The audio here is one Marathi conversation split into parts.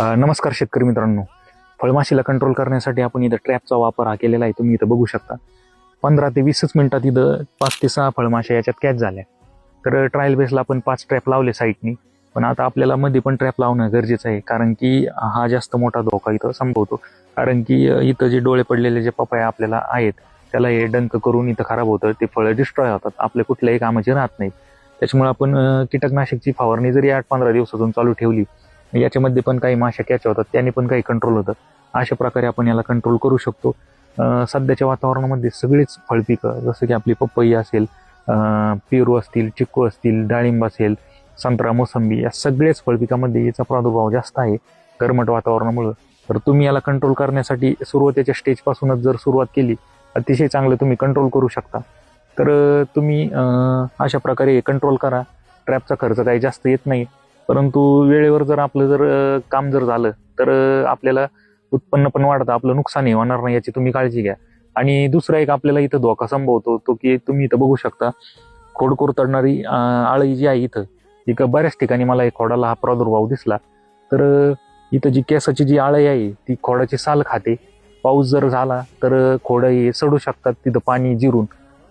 नमस्कार शेतकरी मित्रांनो. फळमाशीला कंट्रोल करण्यासाठी आपण इथं ट्रॅपचा वापर हा केलेला आहे. तुम्ही इथं बघू शकता. पंधरा ते वीसच मिनिटात इथं पाच ते सहा फळमाशा याच्यात कॅच झाल्या. तर ट्रायल बेसला आपण पाच ट्रॅप लावले साईटनी पण आता आपल्याला मध्ये पण ट्रॅप लावणं गरजेचं आहे. कारण की हा जास्त मोठा धोका इथं संभवतो. कारण की इथं जे डोळे पडलेले जे पपाया आपल्याला आहेत त्याला हे डंक करून इथं खराब होतं. ते फळं डिस्ट्रॉय होतात. आपल्या कुठल्याही कामाचे राहत नाहीत. त्याच्यामुळे आपण कीटकनाशकची फवारणी जरी आठ पंधरा दिवसातून चालू ठेवली याच्यामध्ये पण काही माशा कॅच होतात त्याने पण काही कंट्रोल होतं. अशा प्रकारे आपण याला कंट्रोल करू शकतो. सध्याच्या वातावरणामध्ये सगळीच फळपिकं जसं की आपली पपई असेल पेरू असतील चिक्कू असतील डाळिंब असेल संत्रा मोसंबी या सगळ्याच फळपिकामध्ये याचा प्रादुर्भाव जास्त आहे गरमट वातावरणामुळं. तर तुम्ही याला कंट्रोल करण्यासाठी सुरुवातीच्या स्टेजपासूनच जर सुरुवात केली अतिशय चांगलं तुम्ही कंट्रोल करू शकता. तर तुम्ही अशा प्रकारे कंट्रोल करा. ट्रॅपचा खर्च काही जास्त येत नाही. परंतु वेळेवर जर आपलं जर काम जर झालं तर आपल्याला उत्पन्न पण वाढतं आपलं नुकसानही होणार नाही याची तुम्ही काळजी घ्या. आणि दुसरा एक आपल्याला इथं धोका संभवतो तो की तुम्ही इथं बघू शकता खोड कोरतडणारी आळी जी आहे इथं इथं बऱ्याच ठिकाणी मला एक खोडाला हा प्रादुर्भाव दिसला. तर इथं जी केसाची जी आळी आहे ती खोडाची साल खाते. पाऊस जर झाला तर अं, खोडं हे सडू शकतात तिथं पाणी जिरून.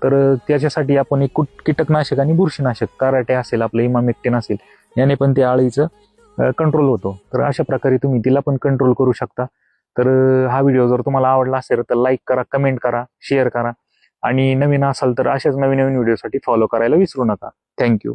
तर त्याच्यासाठी आपण एक कुट- कीटकनाशक आणि बुरशीनाशक कराटे असेल आपलं इमामेक्टिन असेल याने पण त्या आळीचं कंट्रोल होतो. तर अशा प्रकारे तुम्ही तिला पण कंट्रोल करू शकता. तर हा व्हिडिओ जर तुम्हाला आवडला असेल तर लाईक करा कमेंट करा शेअर करा. आणि नवीन असाल तर अशाच नवीन नवीन व्हिडिओसाठी फॉलो करायला विसरू नका. थँक्यू